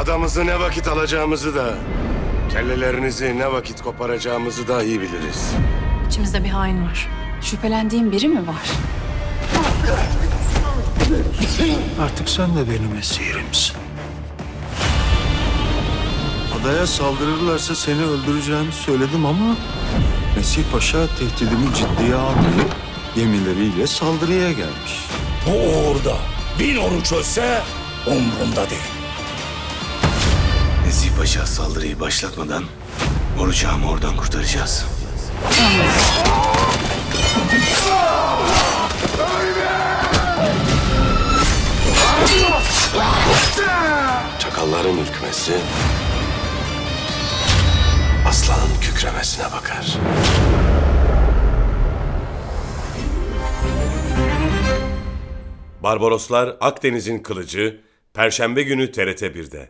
Adamızı ne vakit alacağımızı da, kellelerinizi ne vakit koparacağımızı da iyi biliriz. İçimizde bir hain var. Şüphelendiğin biri mi var? Artık sen de benim esirimsin. Adaya saldırırlarsa seni öldüreceğimi söyledim ama... Mesih Paşa tehdidimi ciddiye almayıp gemileriyle saldırıya gelmiş. Bu uğurda bin onu çözse umrunda değil. Paşa saldırıyı başlatmadan Oruç oradan kurtaracağız. Çakalların ürkmesi aslanın kükremesine bakar. Barbaroslar Akdeniz'in Kılıcı Perşembe günü TRT 1'de.